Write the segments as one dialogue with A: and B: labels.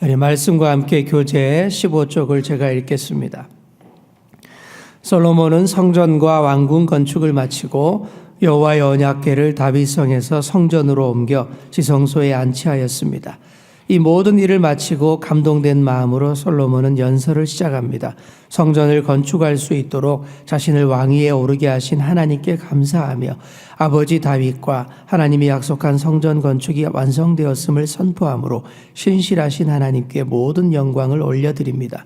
A: 우리 말씀과 함께 교재 15쪽을 제가 읽겠습니다. 솔로몬은 성전과 왕궁 건축을 마치고 여호와의 언약궤를 다윗성에서 성전으로 옮겨 지성소에 안치하였습니다. 이 모든 일을 마치고 감동된 마음으로 솔로몬은 연설을 시작합니다. 성전을 건축할 수 있도록 자신을 왕위에 오르게 하신 하나님께 감사하며 아버지 다윗과 하나님이 약속한 성전 건축이 완성되었음을 선포함으로 신실하신 하나님께 모든 영광을 올려드립니다.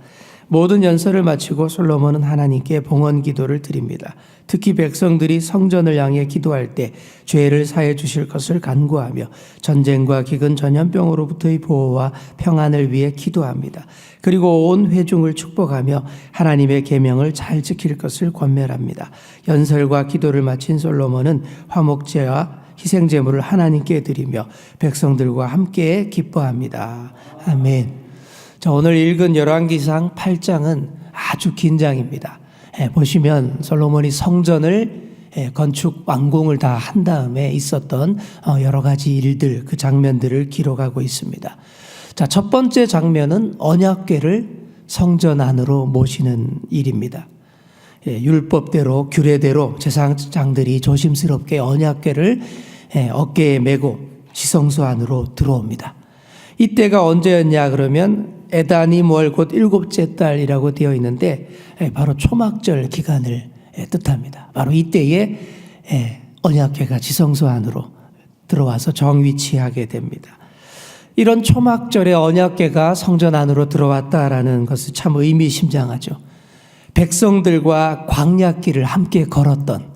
A: 모든 연설을 마치고 솔로몬은 하나님께 봉헌 기도를 드립니다. 특히 백성들이 성전을 향해 기도할 때 죄를 사해 주실 것을 간구하며 전쟁과 기근 전염병으로부터의 보호와 평안을 위해 기도합니다. 그리고 온 회중을 축복하며 하나님의 계명을 잘 지킬 것을 권면합니다. 연설과 기도를 마친 솔로몬은 화목제와 희생 제물을 하나님께 드리며 백성들과 함께 기뻐합니다. 아멘. 자, 오늘 읽은 열왕기상 8장은 아주 긴 장입니다. 예, 보시면 솔로몬이 성전을 예, 건축 완공을 다 한 다음에 있었던 어, 여러 가지 일들 그 장면들을 기록하고 있습니다. 자, 첫 번째 장면은 언약궤를 성전 안으로 모시는 일입니다. 예, 율법대로 규례대로 제사장들이 조심스럽게 언약궤를 예, 어깨에 메고 지성소 안으로 들어옵니다. 이때가 언제였냐 그러면 에다니몰 곧 일곱째 달이라고 되어 있는데 예, 바로 초막절 기간을 예, 뜻합니다. 바로 이때에 예, 언약궤가 지성소 안으로 들어와서 정위치하게 됩니다. 이런 초막절에 언약궤가 성전 안으로 들어왔다라는 것은 참 의미심장하죠. 백성들과 광약길을 함께 걸었던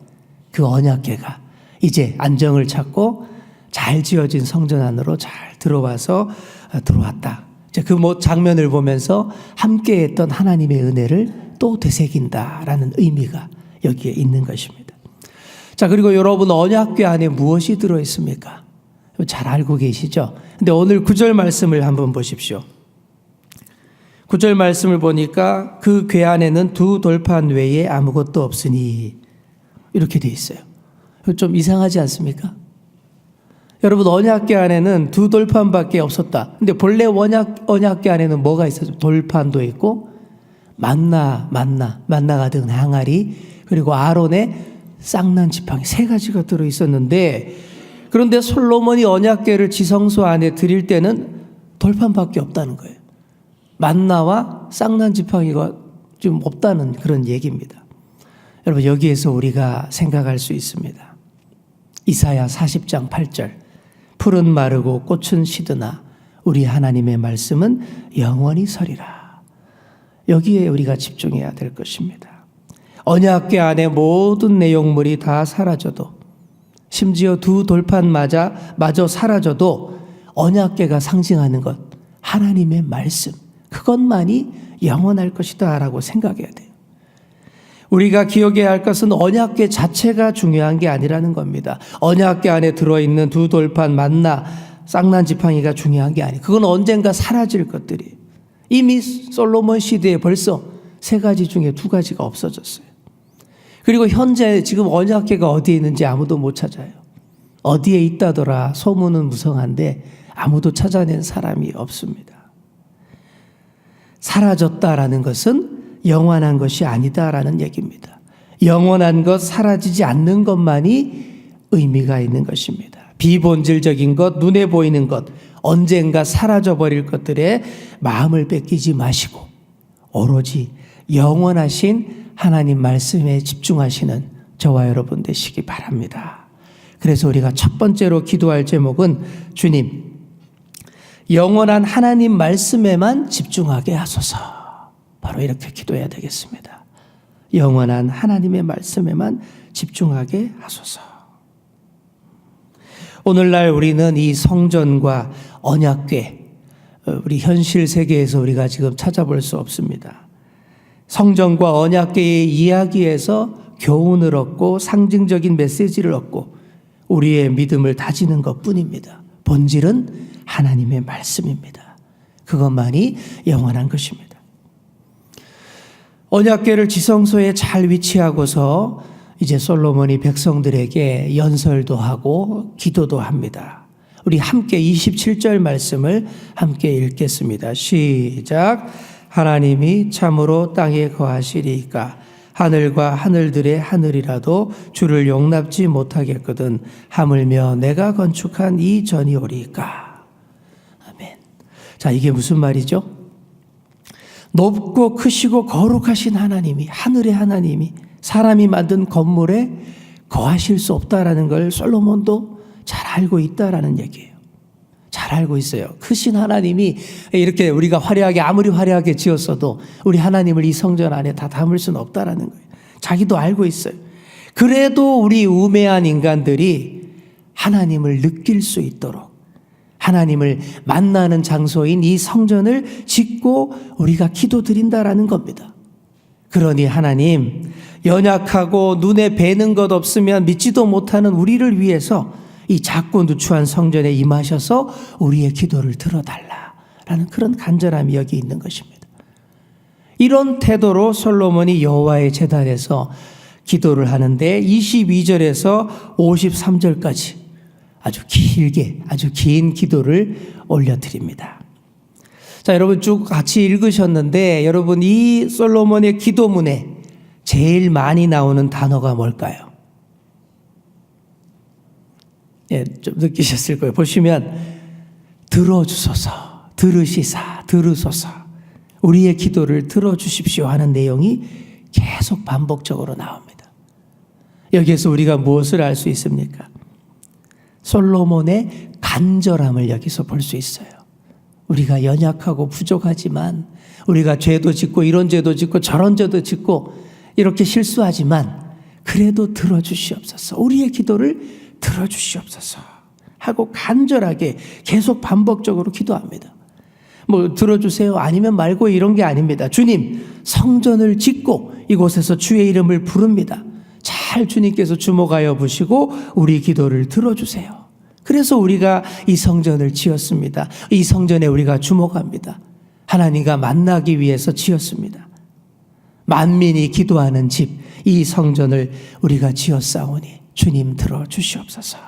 A: 그 언약궤가 이제 안정을 찾고 잘 지어진 성전 안으로 잘 들어와서 들어왔다. 그 장면을 보면서 함께 했던 하나님의 은혜를 또 되새긴다라는 의미가 여기에 있는 것입니다. 자 그리고 여러분 언약궤 안에 무엇이 들어 있습니까? 잘 알고 계시죠? 근데 오늘 구절 말씀을 한번 보십시오. 구절 말씀을 보니까 그 궤 안에는 두 돌판 외에 아무것도 없으니 이렇게 돼 있어요. 좀 이상하지 않습니까? 여러분 언약궤 안에는 두 돌판밖에 없었다. 근데 본래 언약 언약궤 안에는 뭐가 있어요? 돌판도 있고 만나 만나 만나가 든 항아리 그리고 아론의 쌍난 지팡이 세 가지가 들어 있었는데 그런데 솔로몬이 언약궤를 지성소 안에 드릴 때는 돌판밖에 없다는 거예요. 만나와 쌍난 지팡이가 좀 없다는 그런 얘기입니다. 여러분 여기에서 우리가 생각할 수 있습니다. 이사야 40장 8절 풀은 마르고 꽃은 시드나 우리 하나님의 말씀은 영원히 서리라. 여기에 우리가 집중해야 될 것입니다. 언약궤 안에 모든 내용물이 다 사라져도 심지어 두 돌판 맞아 마저 사라져도 언약궤가 상징하는 것 하나님의 말씀 그것만이 영원할 것이다라고 생각해야 돼요. 우리가 기억해야 할 것은 언약궤 자체가 중요한 게 아니라는 겁니다. 언약궤 안에 들어있는 두 돌판 만나 쌍난 지팡이가 중요한 게 아니. 그건 언젠가 사라질 것들이. 이미 솔로몬 시대에 벌써 세 가지 중에 두 가지가 없어졌어요. 그리고 현재 지금 언약궤가 어디에 있는지 아무도 못 찾아요. 어디에 있다더라 소문은 무성한데 아무도 찾아낸 사람이 없습니다. 사라졌다라는 것은 영원한 것이 아니다라는 얘기입니다. 영원한 것, 사라지지 않는 것만이 의미가 있는 것입니다. 비본질적인 것, 눈에 보이는 것, 언젠가 사라져 버릴 것들에 마음을 뺏기지 마시고 오로지 영원하신 하나님 말씀에 집중하시는 저와 여러분 되시기 바랍니다. 그래서 우리가 첫 번째로 기도할 제목은 주님, 영원한 하나님 말씀에만 집중하게 하소서. 바로 이렇게 기도해야 되겠습니다. 영원한 하나님의 말씀에만 집중하게 하소서. 오늘날 우리는 이 성전과 언약궤, 어, 우리 현실 세계에서 우리가 지금 찾아볼 수 없습니다. 성전과 언약궤의 이야기에서 교훈을 얻고 상징적인 메시지를 얻고 우리의 믿음을 다지는 것 뿐입니다. 본질은 하나님의 말씀입니다. 그것만이 영원한 것입니다. 언약궤를 지성소에 잘 위치하고서 이제 솔로몬이 백성들에게 연설도 하고 기도도 합니다. 우리 함께 27절 말씀을 함께 읽겠습니다. 시작. 하나님이 참으로 땅에 거하시리이까 하늘과 하늘들의 하늘이라도 주를 용납지 못하겠거든 하물며 내가 건축한 이 전이 오리이까. 아멘. 자, 이게 무슨 말이죠? 높고 크시고 거룩하신 하나님이 하늘의 하나님이 사람이 만든 건물에 거하실 수 없다라는 걸 솔로몬도 잘 알고 있다라는 얘기예요. 잘 알고 있어요. 크신 하나님이 이렇게 우리가 화려하게 아무리 화려하게 지었어도 우리 하나님을 이 성전 안에 다 담을 수는 없다라는 거예요. 자기도 알고 있어요. 그래도 우리 우매한 인간들이 하나님을 느낄 수 있도록 하나님을 만나는 장소인 이 성전을 짓고 우리가 기도 드린다라는 겁니다. 그러니 하나님, 연약하고 눈에 뵈는 것 없으면 믿지도 못하는 우리를 위해서 이 작고 누추한 성전에 임하셔서 우리의 기도를 들어달라라는 그런 간절함이 여기 있는 것입니다. 이런 태도로 솔로몬이 여호와의 제단에서 기도를 하는데 22절에서 53절까지 아주 길게 아주 긴 기도를 올려드립니다. 자, 여러분 쭉 같이 읽으셨는데 여러분 이 솔로몬의 기도문에 제일 많이 나오는 단어가 뭘까요? 예, 좀 느끼셨을 거예요. 보시면 들어주소서, 들으시사, 들으소서, 우리의 기도를 들어주십시오 하는 내용이 계속 반복적으로 나옵니다. 여기에서 우리가 무엇을 알 수 있습니까? 솔로몬의 간절함을 여기서 볼 수 있어요. 우리가 연약하고 부족하지만 우리가 죄도 짓고 이런 죄도 짓고 저런 죄도 짓고 이렇게 실수하지만 그래도 들어주시옵소서. 우리의 기도를 들어주시옵소서. 하고 간절하게 계속 반복적으로 기도합니다. 뭐 들어주세요 아니면 말고 이런 게 아닙니다. 주님 성전을 짓고 이곳에서 주의 이름을 부릅니다. 잘 주님께서 주목하여 보시고 우리 기도를 들어주세요. 그래서 우리가 이 성전을 지었습니다. 이 성전에 우리가 주목합니다. 하나님과 만나기 위해서 지었습니다. 만민이 기도하는 집, 이 성전을 우리가 지었사오니 주님 들어 주시옵소서.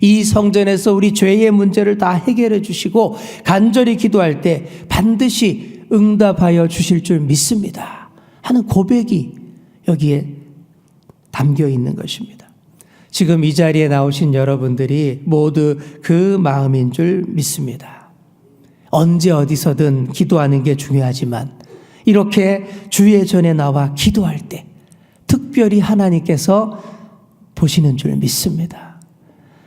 A: 이 성전에서 우리 죄의 문제를 다 해결해 주시고 간절히 기도할 때 반드시 응답하여 주실 줄 믿습니다. 하는 고백이 여기에 담겨 있는 것입니다. 지금 이 자리에 나오신 여러분들이 모두 그 마음인 줄 믿습니다. 언제 어디서든 기도하는 게 중요하지만 이렇게 주의 전에 나와 기도할 때 특별히 하나님께서 보시는 줄 믿습니다.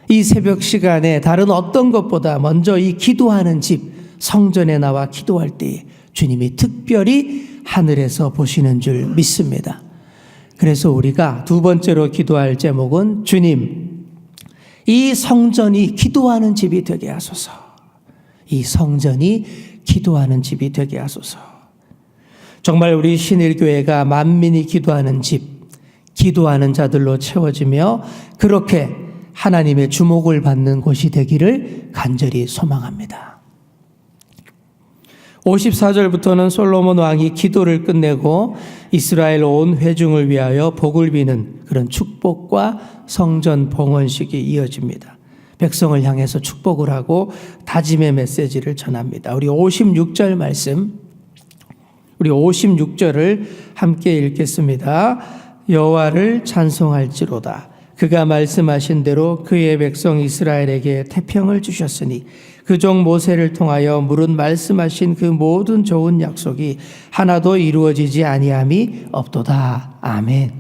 A: 이 새벽 시간에 다른 어떤 것보다 먼저 이 기도하는 집 성전에 나와 기도할 때 주님이 특별히 하늘에서 보시는 줄 믿습니다. 그래서 우리가 두 번째로 기도할 제목은 주님, 이 성전이 기도하는 집이 되게 하소서. 이 성전이 기도하는 집이 되게 하소서. 정말 우리 신일교회가 만민이 기도하는 집, 기도하는 자들로 채워지며 그렇게 하나님의 주목을 받는 곳이 되기를 간절히 소망합니다. 54절부터는 솔로몬 왕이 기도를 끝내고 이스라엘 온 회중을 위하여 복을 비는 그런 축복과 성전 봉헌식이 이어집니다. 백성을 향해서 축복을 하고 다짐의 메시지를 전합니다. 우리 56절 말씀, 우리 56절을 함께 읽겠습니다. 여호와를 찬송할지로다. 그가 말씀하신 대로 그의 백성 이스라엘에게 태평을 주셨으니 그 종 모세를 통하여 물은 말씀하신 그 모든 좋은 약속이 하나도 이루어지지 아니함이 없도다. 아멘.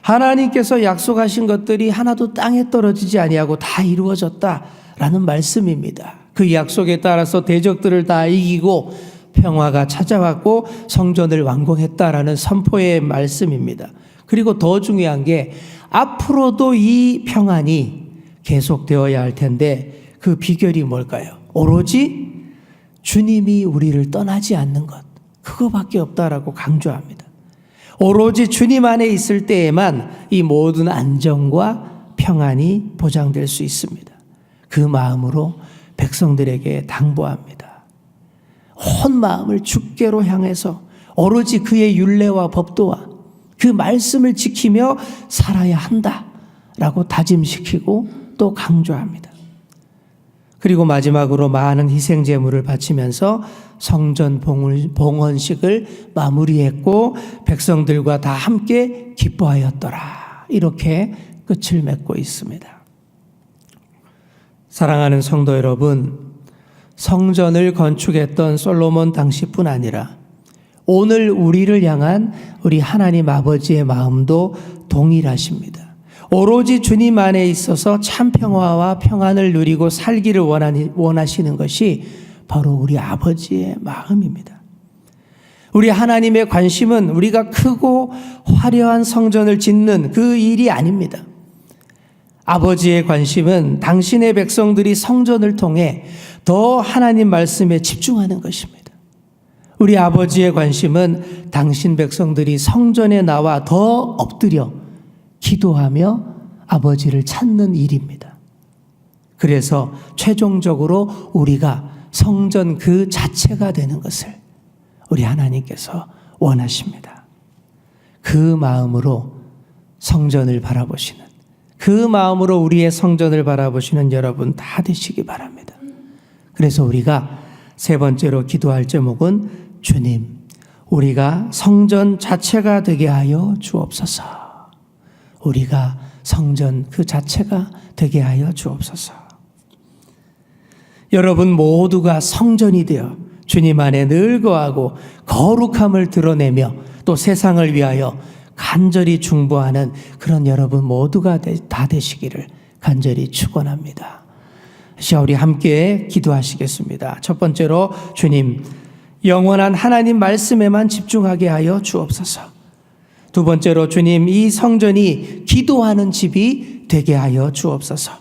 A: 하나님께서 약속하신 것들이 하나도 땅에 떨어지지 아니하고 다 이루어졌다라는 말씀입니다. 그 약속에 따라서 대적들을 다 이기고 평화가 찾아왔고 성전을 완공했다라는 선포의 말씀입니다. 그리고 더 중요한 게 앞으로도 이 평안이 계속되어야 할 텐데 그 비결이 뭘까요? 오로지 주님이 우리를 떠나지 않는 것. 그거밖에 없다라고 강조합니다. 오로지 주님 안에 있을 때에만 이 모든 안정과 평안이 보장될 수 있습니다. 그 마음으로 백성들에게 당부합니다. 온 마음을 주께로 향해서 오로지 그의 윤례와 법도와 그 말씀을 지키며 살아야 한다라고 다짐시키고 또 강조합니다. 그리고 마지막으로 많은 희생 제물을 바치면서 성전 봉헌식을 마무리했고 백성들과 다 함께 기뻐하였더라. 이렇게 끝을 맺고 있습니다. 사랑하는 성도 여러분, 성전을 건축했던 솔로몬 당시뿐 아니라 오늘 우리를 향한 우리 하나님 아버지의 마음도 동일하십니다. 오로지 주님 안에 있어서 참 평화와 평안을 누리고 살기를 원하시는 것이 바로 우리 아버지의 마음입니다. 우리 하나님의 관심은 우리가 크고 화려한 성전을 짓는 그 일이 아닙니다. 아버지의 관심은 당신의 백성들이 성전을 통해 더 하나님 말씀에 집중하는 것입니다. 우리 아버지의 관심은 당신 백성들이 성전에 나와 더 엎드려 기도하며 아버지를 찾는 일입니다. 그래서 최종적으로 우리가 성전 그 자체가 되는 것을 우리 하나님께서 원하십니다. 그 마음으로 성전을 바라보시는 그 마음으로 우리의 성전을 바라보시는 여러분 다 되시기 바랍니다. 그래서 우리가 세 번째로 기도할 제목은 주님, 우리가 성전 자체가 되게 하여 주옵소서. 우리가 성전 그 자체가 되게 하여 주옵소서. 여러분 모두가 성전이 되어 주님 안에 늘 거하고 거룩함을 드러내며 또 세상을 위하여 간절히 중보하는 그런 여러분 모두가 되- 다 되시기를 간절히 축원합니다. 자, 우리 함께 기도하시겠습니다. 첫 번째로 주님 영원한 하나님 말씀에만 집중하게 하여 주옵소서. 두 번째로 주님 이 성전이 기도하는 집이 되게 하여 주옵소서.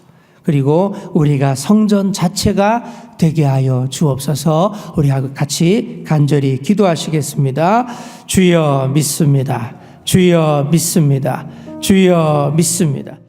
A: 그리고 우리가 성전 자체가 되게 하여 주옵소서. 우리 같이 간절히 기도하시겠습니다. 주여 믿습니다. 주여 믿습니다. 주여 믿습니다.